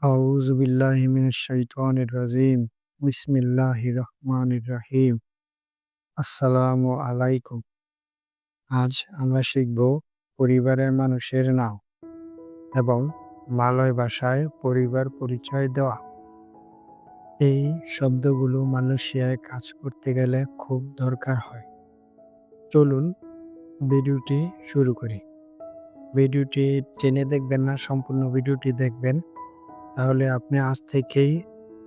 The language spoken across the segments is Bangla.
أعوذ بالله من الشيطان الرجيم بسم الله الرحمن الرحيم আসসালামু আলাইকুম আজ আমরা শিখব পরিবারের মানুষের নাম এবং মালয় ভাষায় পরিবার পরিচয় দেওয়া এই শব্দগুলো মালয়েশিয়ায় কাজ করতে গেলে খুব দরকার হয় চলুন ভিডিওটি শুরু করি ভিডিওটি টেনে দেখবেন না সম্পূর্ণ ভিডিওটি দেখবেন তাহলে আপনি আজ থেকেই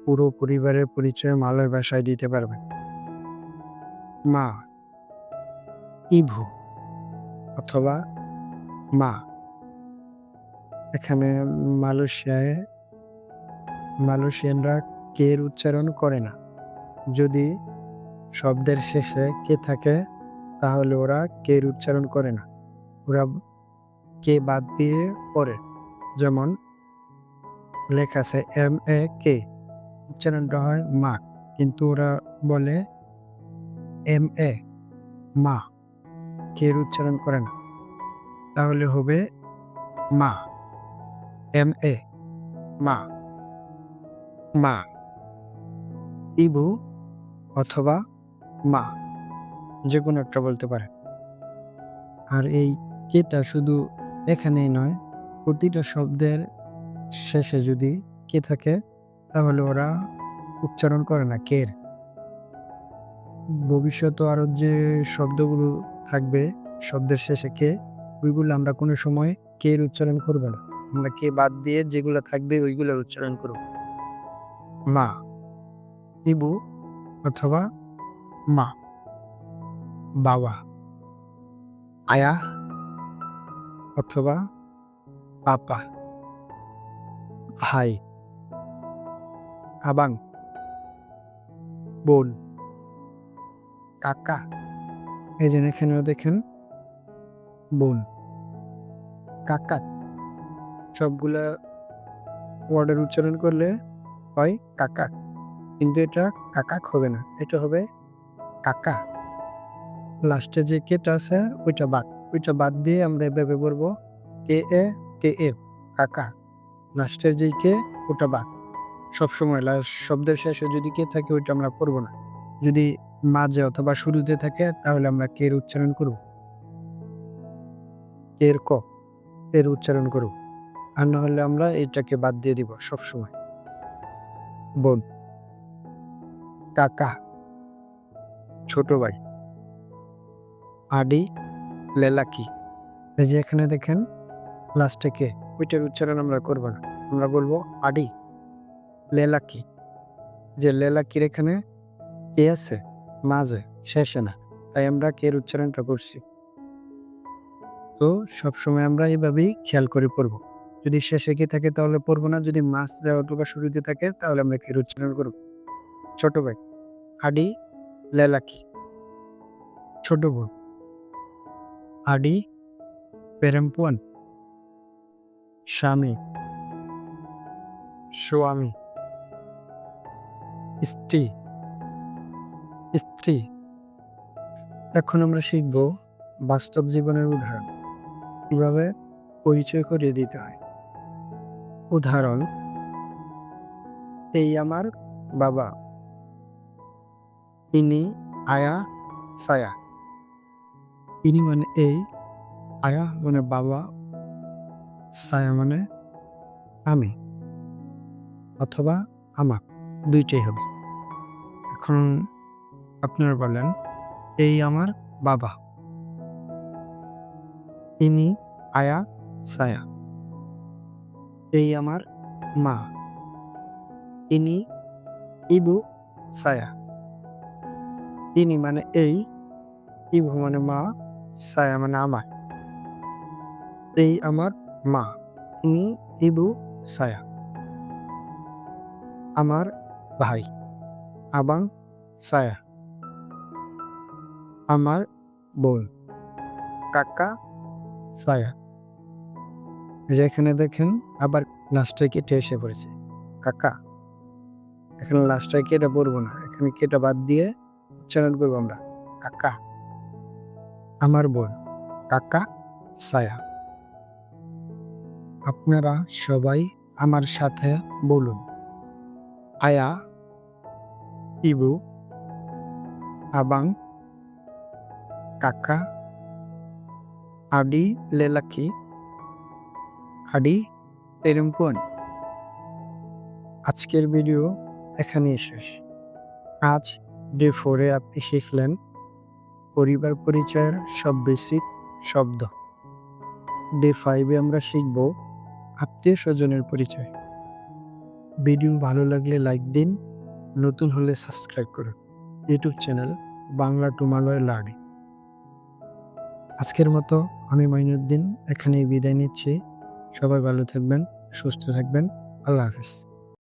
পুরো পরিবারের পরিচয় মালয় ভাষায় দিতে পারবেন। মা। ইভু। অথবা মা। এখানে মালয়েশিয়ায় মালয়েশিয়ানরা কের উচ্চারণ করে না। যদি শব্দের শেষে কে থাকে, তাহলে ওরা কের উচ্চারণ করে না। ওরা কে বাদ দিয়ে পড়ে। যেমন লেখা আছে এম এ কে উচ্চারণটা হয় মা, কিন্তু ওরা বলে এম এ মা। কের উচ্চারণ করে না তাহলে হবে মা। এম এ মা। মা। ইবু অথবা মা। যে কোনো একটা বলতে পারে। আর এই কেটা শুধু এখানেই নয়, প্রতিটা শব্দের শেষে যদি কে থাকে, তাহলে ওরা উচ্চারণ করে না কের ভবিষ্যতে আরও যে শব্দগুলো থাকবে, শব্দের শেষে কে, ওইগুলো আমরা কোনো সময় কের উচ্চারণ করব না। আমরা কে বাদ দিয়ে যেগুলো থাকবে, ওইগুলোর উচ্চারণ করব। মা, ইবু অথবা মা বাবা আয়া অথবা পাপা। ভাই। আবাং। বোন। কাকা। এই যে এখানেও দেখেন। বোন। কাকা। সবগুলা ওয়ার্ডের উচ্চারণ করলে হয় কাকা। কিন্তু এটা কাকাক হবে না, এটা হবে কাকা। লাস্টে যে কেটা আছে, ওইটা বাদ। ওইটা বাদ দিয়ে আমরা এভাবে বলব কে এ কে এ, কাকা। লাস্টের যেই কে, ওটা বাদ। সবসময় লাস্ট শব্দের শেষে যদি কে থাকে, ওইটা আমরা করব না। যদি মাঝে অথবা শুরুতে থাকে, তাহলে আমরা কের উচ্চারণ করব? এর ক? এর উচ্চারণ করব? আর না হলে আমরা এটাকে বাদ দিয়ে দিব সবসময় বোন। কাকা। ছোট ভাই। আডি লেলাকি। এই যে এখানে দেখেন লাস্টে কে? ওইটার উচ্চারণ আমরা করব না। আমরা বলব আডি লেলাকি যে লেলাকির এখানে? কে আছে? মাঝে শেষে না। তাই আমরা কের উচ্চারণটা করছি? তো সবসময় আমরা এইভাবেই খেয়াল করে পড়ব। যদি শেষে কে থাকে তাহলে পড়ব না। যদি মাছ অথবা শুরুতে থাকে তাহলে আমরা কের উচ্চারণ করব? ছোট ভাই, আডি লেলাকি ছোট বোন, আডি পেরেম্পুয়ান স্বামী। স্বামী। স্ত্রী। স্ত্রী। এখন আমরা শিখব বাস্তব জীবনের উদাহরণ। কীভাবে পরিচয় করিয়ে দিতে হয়। উদাহরণ এই আমার বাবা। ইনি আয়া সায়া। ইনি মানে এই আয়া মানে বাবা সায়া মানে আমি অথবা আমার, দুইটাই হবে। এখন আপনারা বলেন, এই আমার বাবা। ইনি আয়া সায়া এই আমার মা। ইনি ইবু সায়া ইনি মানে এই, ইবু মানে মা সায়া মানে আমার এই আমার মা ইনি ইবু সায়া। আমার ভাই, আবাং সায়া। আমার বোন, কাকা সায়া। যেখানে দেখেন আবার লাস্টে কেটে এসে পড়েছে। কাকা, এখানে লাস্টে কেটে পড়ব না, এখানে কেটে বাদ দিয়ে উচ্চারণ করব আমরা। কাকা, আমার বোন, কাকা সায়া। আপনারা সবাই আমার সাথে বলুন। আয়া, ইবু abang kakak adik lelaki adik perempuan আজকের ভিডিও এখানেই শেষ। আজ ডে ফোরে আপনি শিখলেন, পরিবার পরিচয়ের সব বেসিক শব্দ। ডে ফাইভে আমরা শিখব আত্মীয় স্বজনের পরিচয়। ভিডিও ভালো লাগলে লাইক দিন, নতুন হলে সাবস্ক্রাইব করুন। ইউটিউব চ্যানেল বাংলা টুমালয় লাগে আজকের মতো আমি মাইনুদ্দিন এখানেই বিদায় নিচ্ছি। সবাই ভালো থাকবেন, সুস্থ থাকবেন। আল্লাহ হাফিজ।